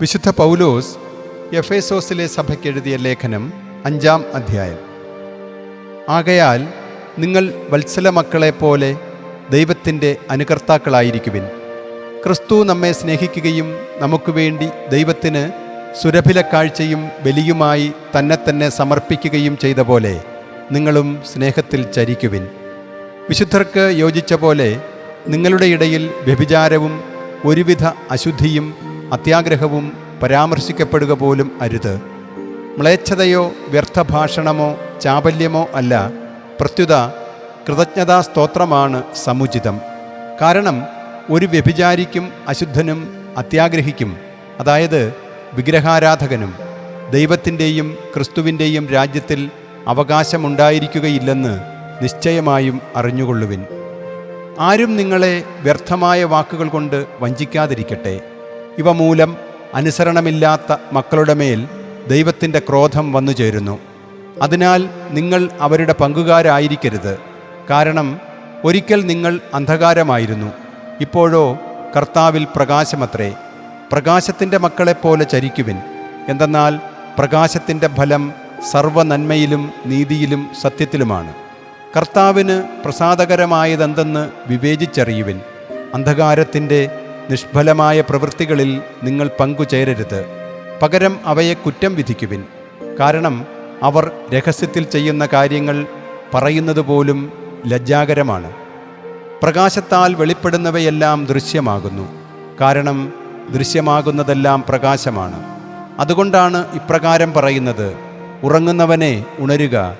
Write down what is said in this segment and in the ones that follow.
വിശുദ്ധ പൗലോസ് എഫേസോസിലെ സഭയ്ക്ക് എഴുതിയ ലേഖനം അഞ്ചാം അധ്യായം. ആകയാൽ നിങ്ങൾ വത്സല മക്കളെപ്പോലെ ദൈവത്തിന്റെ അനുകർത്താക്കളായിരിക്കുവിൻ. ക്രിസ്തു നമ്മെ സ്നേഹിക്കുകയും നമുക്ക് വേണ്ടി ദൈവത്തിന് സുരഭില കാഴ്ചയും ബലിയുമായി തന്നെ തന്നെ സമർപ്പിക്കുകയും ചെയ്ത പോലെ നിങ്ങളും സ്നേഹത്തിൽ ചരിക്കുവിൻ. വിശുദ്ധർക്ക് യോജിച്ച പോലെ നിങ്ങളുടെ ഇടയിൽ വ്യഭിചാരവും ഒരുവിധ അശുദ്ധിയും അത്യാഗ്രഹവും പരാമർശിക്കപ്പെടുക പോലും അരുത്. മ്ലേച്ഛതയോ വ്യർത്ഥഭാഷണമോ ചാപല്യമോ അല്ല. പ്രത്യുത കൃതജ്ഞതാ സ്തോത്രമാണ് സമുചിതം. കാരണം ഒരു വ്യഭിചാരിക്കും അശുദ്ധനും അത്യാഗ്രഹിക്കും. അതായത് വിഗ്രഹാരാധകനും. ദൈവത്തിന്റെയും ക്രിസ്തുവിന്റെയും രാജ്യത്തിൽ അവകാശമുണ്ടായിരിക്കുകയില്ലെന്ന് നിശ്ചയമായും അറിഞ്ഞുകൊള്ളുവിൻ. ആരും നിങ്ങളെ വ്യർത്ഥമായ വാക്കുകൾ കൊണ്ട് വഞ്ചിക്കാതിരിക്കട്ടെ. ഇവ മൂലം അനുസരണമില്ലാത്ത മക്കളുടെ മേൽ ദൈവത്തിന്റെ ക്രോധം വന്നു ചേരുന്നു. അതിനാൽ നിങ്ങൾ അവരുടെ പങ്കുകാരായിരിക്കരുത്. കാരണം ഒരിക്കൽ നിങ്ങൾ അന്ധകാരമായിരുന്നു. ഇപ്പോഴോ കർത്താവിൽ പ്രകാശമത്രേ. പ്രകാശത്തിന്റെ മക്കളെപ്പോലെ ചരിക്കുവിൻ. എന്തെന്നാൽ പ്രകാശത്തിന്റെ ഫലം സർവനന്മയിലും നീതിയിലും സത്യത്തിലുമാണ്. കർത്താവിന് പ്രസാദകരമായതെന്തെന്ന് വിവേചിച്ചറിയുവിൻ. അന്ധകാരത്തിന്റെ നിഷ്ഫലമായ പ്രവൃത്തികളിൽ നിങ്ങൾ പങ്കുചേരരുത്. പകരം അവയെ കുറ്റം വിധിക്കുവിൻ. കാരണം അവർ രഹസ്യത്തിൽ ചെയ്യുന്ന കാര്യങ്ങൾ പറയുന്നത് പോലും ലജ്ജാകരമാണ്. പ്രകാശത്താൽ വെളിപ്പെടുന്നവയെല്ലാം ദൃശ്യമാകുന്നു. കാരണം ദൃശ്യമാകുന്നതെല്ലാം പ്രകാശമാണ്. അതുകൊണ്ടാണ് ഇപ്രകാരം പറയുന്നത് ഉറങ്ങുന്നവനെ ഉണരുക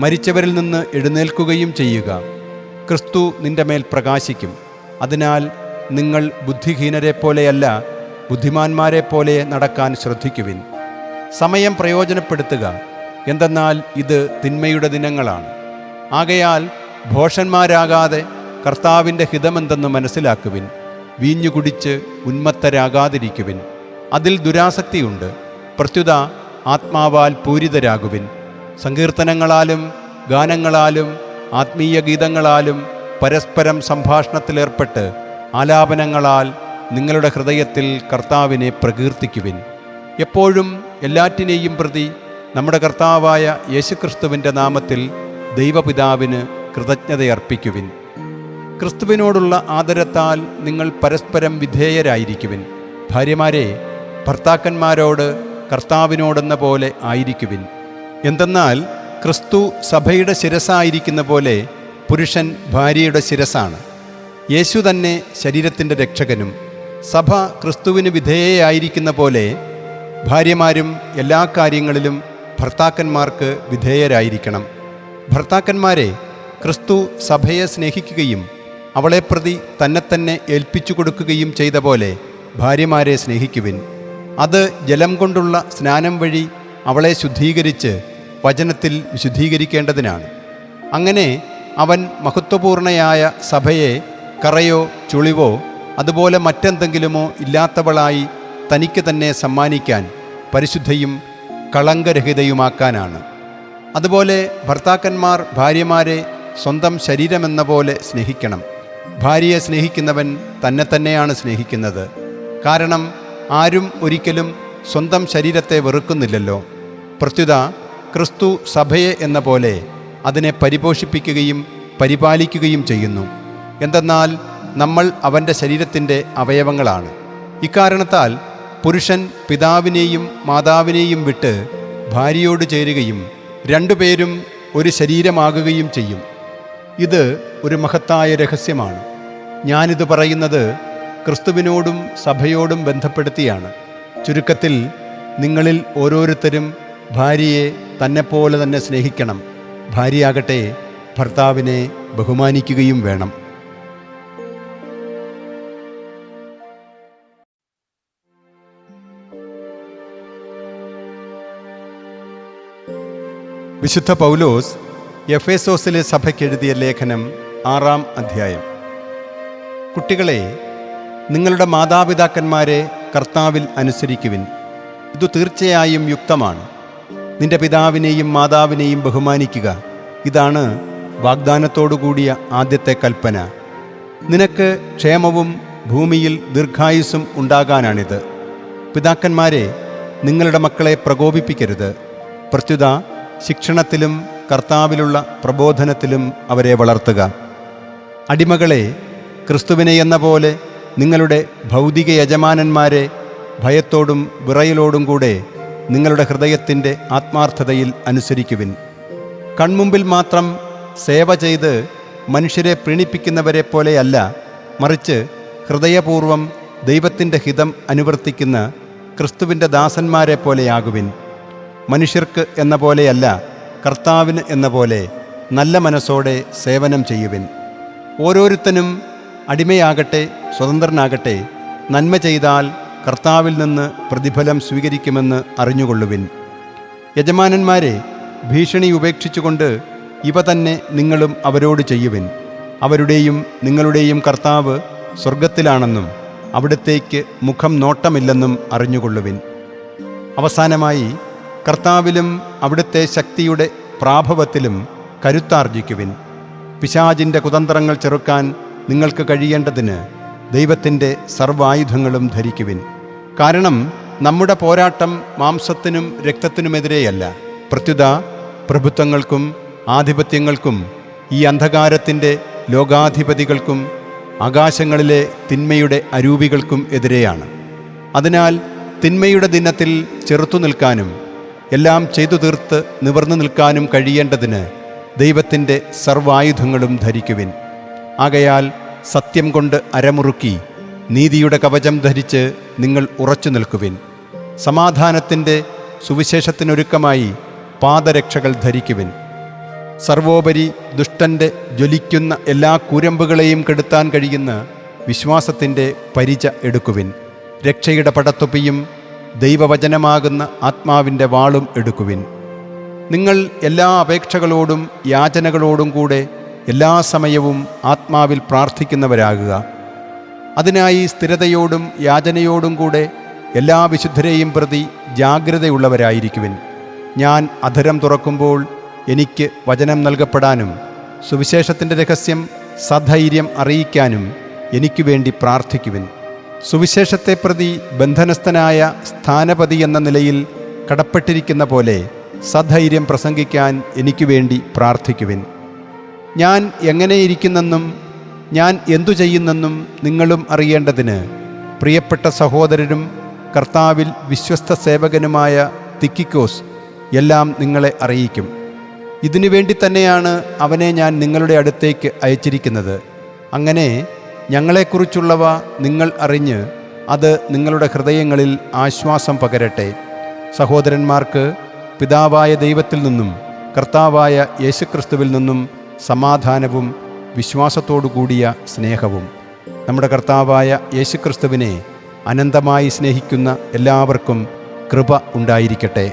മരിച്ചവരിൽ നിന്ന് എഴുന്നേൽക്കുകയും ചെയ്യുക. ക്രിസ്തു നിന്റെ മേൽ പ്രകാശിക്കും. അതിനാൽ നിങ്ങൾ ബുദ്ധിഹീനരെ പോലെയല്ല ബുദ്ധിമാന്മാരെ പോലെ നടക്കാൻ ശ്രദ്ധിക്കുവിൻ. സമയം പ്രയോജനപ്പെടുത്തുക. എന്തെന്നാൽ ഇത് തിന്മയുടെ ദിനങ്ങളാണ്. ആകയാൽ ഭോഷന്മാരാകാതെ കർത്താവിന്റെ ഹിതമെന്തെന്ന് മനസ്സിലാക്കുവിൻ. വീഞ്ഞു കുടിച്ച് ഉന്മത്തരാകാതിരിക്കുവിൻ. അതിൽ ദുരാസക്തിയുണ്ട്. പ്രത്യുത ആത്മാവാൽ പൂരിതരാകുവിൻ. സങ്കീർത്തനങ്ങളാലും ഗാനങ്ങളാലും ആത്മീയ ഗീതങ്ങളാലും പരസ്പരം സംഭാഷണത്തിലേർപ്പെട്ട് ആലാപനങ്ങളാൽ നിങ്ങളുടെ ഹൃദയത്തിൽ കർത്താവിനെ പ്രകീർത്തിക്കുവിൻ. എപ്പോഴും എല്ലാറ്റിനെയും പ്രതി നമ്മുടെ കർത്താവായ യേശുക്രിസ്തുവിന്റെ നാമത്തിൽ ദൈവപിതാവിന് കൃതജ്ഞതയർപ്പിക്കുവിൻ. ക്രിസ്തുവിനോടുള്ള ആദരത്താൽ നിങ്ങൾ പരസ്പരം വിധേയരായിരിക്കുവിൻ. ഭാര്യമാരെ ഭർത്താക്കന്മാരോട് കർത്താവിനോടെന്ന പോലെ ആയിരിക്കുവിൻ. എന്തെന്നാൽ ക്രിസ്തു സഭയുടെ ശിരസായിരിക്കുന്ന പോലെ പുരുഷൻ ഭാര്യയുടെ ശിരസാണ്. യേശു തന്നെ ശരീരത്തിന്റെ രക്ഷകനും. സഭ ക്രിസ്തുവിന് വിധേയയായിരിക്കുന്ന പോലെ ഭാര്യമാരും എല്ലാ കാര്യങ്ങളിലും ഭർത്താക്കന്മാർക്ക് വിധേയരായിരിക്കണം. ഭർത്താക്കന്മാരെ ക്രിസ്തു സഭയെ സ്നേഹിക്കുകയും അവളെ പ്രതി തന്നെ തന്നെ ഏൽപ്പിച്ചു കൊടുക്കുകയും ചെയ്ത പോലെ ഭാര്യമാരെ സ്നേഹിക്കുവിൻ. അത് ജലം കൊണ്ടുള്ള സ്നാനം വഴി അവളെ ശുദ്ധീകരിച്ച് വചനത്തിൽ വിശുദ്ധീകരിക്കേണ്ടതിനാണ്. അങ്ങനെ അവൻ മഹത്വപൂർണയായ സഭയെ കറയോ ചുളിവോ അതുപോലെ മറ്റെന്തെങ്കിലുമോ ഇല്ലാത്തവളായി തനിക്ക് തന്നെ സമ്മാനിക്കാൻ പരിശുദ്ധയും കളങ്കരഹിതയുമാക്കാനാണ്. അതുപോലെ ഭർത്താക്കന്മാർ ഭാര്യമാരെ സ്വന്തം ശരീരമെന്ന പോലെ സ്നേഹിക്കണം. ഭാര്യയെ സ്നേഹിക്കുന്നവൻ തന്നെ തന്നെയാണ് സ്നേഹിക്കുന്നത്. കാരണം ആരും ഒരിക്കലും സ്വന്തം ശരീരത്തെ വെറുക്കുന്നില്ലല്ലോ. പ്രത്യുത ക്രിസ്തു സഭയെ എന്ന പോലെ അതിനെ പരിപോഷിപ്പിക്കുകയും പരിപാലിക്കുകയും ചെയ്യുന്നു. എന്തെന്നാൽ നമ്മൾ അവന്റെ ശരീരത്തിന്റെ അവയവങ്ങളാണ്. ഇക്കാരണത്താൽ പുരുഷൻ പിതാവിനെയും മാതാവിനെയും വിട്ട് ഭാര്യയോട് ചേരുകയും രണ്ടുപേരും ഒരു ശരീരമാകുകയും ചെയ്യും. ഇത് ഒരു മഹത്തായ രഹസ്യമാണ്. ഞാനിത് പറയുന്നത് ക്രിസ്തുവിനോടും സഭയോടും ബന്ധപ്പെടുത്തിയാണ്. ചുരുക്കത്തിൽ നിങ്ങളിൽ ഓരോരുത്തരും ഭാര്യയെ തന്നെപ്പോലെ തന്നെ സ്നേഹിക്കണം. ഭാര്യയാകട്ടെ ഭർത്താവിനെ ബഹുമാനിക്കുകയും വേണം. വിശുദ്ധ പൗലോസ് എഫേസോസിലെ സഭയ്ക്ക് എഴുതിയ ലേഖനം ആറാം അധ്യായം. കുട്ടികളെ നിങ്ങളുടെ മാതാപിതാക്കന്മാരെ കർത്താവിൽ അനുസരിക്കുവിൻ. ഇത് തീർച്ചയായും യുക്തമാണ്. നിന്റെ പിതാവിനെയും മാതാവിനെയും ബഹുമാനിക്കുക. ഇതാണ് വാഗ്ദാനത്തോടുകൂടിയ ആദ്യത്തെ കൽപ്പന. നിനക്ക് ക്ഷേമവും ഭൂമിയിൽ ദീർഘായുസ്സും ഉണ്ടാകാനാണിത്. പിതാക്കന്മാരെ നിങ്ങളുടെ മക്കളെ പ്രകോപിപ്പിക്കരുത്. പ്രത്യുത ശിക്ഷണത്തിലും കർത്താവിലുള്ള പ്രബോധനത്തിലും അവരെ വളർത്തുക. അടിമകളെ ക്രിസ്തുവിനെ എന്ന പോലെ നിങ്ങളുടെ ഭൗതിക യജമാനന്മാരെ ഭയത്തോടും വിറയലോടും കൂടെ നിങ്ങളുടെ ഹൃദയത്തിന്റെ ആത്മാർത്ഥതയിൽ അനുസരിക്കുവിൻ. കൺമുമ്പിൽ മാത്രം സേവ ചെയ്ത് മനുഷ്യരെ പ്രീണിപ്പിക്കുന്നവരെ പോലെയല്ല മറിച്ച് ഹൃദയപൂർവം ദൈവത്തിന്റെ ഹിതം അനുവർത്തിക്കുന്ന ക്രിസ്തുവിന്റെ ദാസന്മാരെ പോലെയാകുവിൻ. മനുഷ്യർക്ക് എന്ന പോലെയല്ല കർത്താവിന് എന്ന പോലെ നല്ല മനസ്സോടെ സേവനം ചെയ്യുവിൻ. ഓരോരുത്തനും അടിമയാകട്ടെ സ്വതന്ത്രനാകട്ടെ നന്മ ചെയ്താൽ കർത്താവിൽ നിന്ന് പ്രതിഫലം സ്വീകരിക്കുമെന്ന് അറിഞ്ഞുകൊള്ളുവിൻ. യജമാനന്മാരെ ഭീഷണി ഉപേക്ഷിച്ചുകൊണ്ട് ഇവ തന്നെ നിങ്ങളും അവരോട് ചെയ്യുവിൻ. അവരുടെയും നിങ്ങളുടെയും കർത്താവ് സ്വർഗത്തിലാണെന്നും അവിടത്തേക്ക് മുഖം നോട്ടമില്ലെന്നും അറിഞ്ഞുകൊള്ളുവിൻ. അവസാനമായി കർത്താവിലും അവിടുത്തെ ശക്തിയുടെ പ്രാഭവത്തിലും കരുത്താർജിക്കുവിൻ. പിശാചിന്റെ കുതന്ത്രങ്ങൾ ചെറുക്കാൻ നിങ്ങൾക്ക് കഴിയേണ്ടതിന് ദൈവത്തിന്റെ സർവായുധങ്ങളും ധരിക്കുവിൻ. കാരണം നമ്മുടെ പോരാട്ടം മാംസത്തിനും രക്തത്തിനുമെതിരെയല്ല. പ്രത്യുത പ്രഭുത്വങ്ങൾക്കും ആധിപത്യങ്ങൾക്കും ഈ അന്ധകാരത്തിന്റെ ലോകാധിപതികൾക്കും ആകാശങ്ങളിലെ തിന്മയുടെ അരൂപികൾക്കും എതിരെയാണ്. അതിനാൽ തിന്മയുടെ ദിനത്തിൽ ചെറുത്തു നിൽക്കാനും എല്ലാം ചെയ്തു തീർത്ത് നിവർന്നു നിൽക്കാനും കഴിയേണ്ടതിന് ദൈവത്തിന്റെ സർവായുധങ്ങളും ധരിക്കുവിൻ. ആകയാൽ സത്യം കൊണ്ട് അരമുറുക്കി നീതിയുടെ കവചം ധരിച്ച് നിങ്ങൾ ഉറച്ചു നിൽക്കുവിൻ. സമാധാനത്തിന്റെ സുവിശേഷത്തിനൊരുക്കമായി പാദരക്ഷകൾ ധരിക്കുവിൻ. സർവോപരി ദുഷ്ടന്റെ ജ്വലിക്കുന്ന എല്ലാ കുരമ്പുകളെയും കെടുത്താൻ കഴിയുന്ന വിശ്വാസത്തിന്റെ പരിച എടുക്കുവിൻ. രക്ഷയുടെ പടത്തൊപ്പിയും ദൈവവചനമാകുന്ന ആത്മാവിന്റെ വാളും എടുക്കുവിൻ. നിങ്ങൾ എല്ലാ അപേക്ഷകളോടും യാചനകളോടും കൂടെ എല്ലാ സമയവും ആത്മാവിൽ പ്രാർത്ഥിക്കുന്നവരാകുക. അതിനായി സ്ഥിരതയോടും യാചനയോടും കൂടെ എല്ലാ വിശുദ്ധരെയും പ്രതി ജാഗ്രതയുള്ളവരായിരിക്കുവിൻ. ഞാൻ അധരം തുറക്കുമ്പോൾ എനിക്ക് വചനം നൽകപ്പെടാനും സുവിശേഷത്തിന്റെ രഹസ്യം സധൈര്യം അറിയിക്കാനും എനിക്ക് വേണ്ടി പ്രാർത്ഥിക്കുവിൻ. സുവിശേഷത്തെ പ്രതി ബന്ധനസ്ഥനായ സ്ഥാനപതി എന്ന നിലയിൽ കടപ്പെട്ടിരിക്കുന്ന പോലെ സധൈര്യം പ്രസംഗിക്കാൻ എനിക്ക് വേണ്ടി പ്രാർത്ഥിക്കുവിൻ. ഞാൻ എങ്ങനെയിരിക്കുന്നെന്നും ഞാൻ എന്തു ചെയ്യുന്നെന്നും നിങ്ങളും അറിയേണ്ടതിന് പ്രിയപ്പെട്ട സഹോദരനും കർത്താവിൽ വിശ്വസ്ത സേവകനുമായ തിക്കിക്കോസ് എല്ലാം നിങ്ങളെ അറിയിക്കും. ഇതിനുവേണ്ടി തന്നെയാണ് അവനെ ഞാൻ നിങ്ങളുടെ അടുത്തേക്ക് അയച്ചിരിക്കുന്നത്. അങ്ങനെ ഞങ്ങളെക്കുറിച്ചുള്ളവ നിങ്ങൾ അറിഞ്ഞ് അത് നിങ്ങളുടെ ഹൃദയങ്ങളിൽ ആശ്വാസം പകരട്ടെ. സഹോദരന്മാർക്ക് പിതാവായ ദൈവത്തിൽ നിന്നും കർത്താവായ യേശുക്രിസ്തുവിൽ നിന്നും സമാധാനവും വിശ്വാസത്തോടു കൂടിയ സ്നേഹവും. നമ്മുടെ കർത്താവായ യേശുക്രിസ്തുവിനെ അനന്തമായി സ്നേഹിക്കുന്ന എല്ലാവർക്കും കൃപ ഉണ്ടായിരിക്കട്ടെ.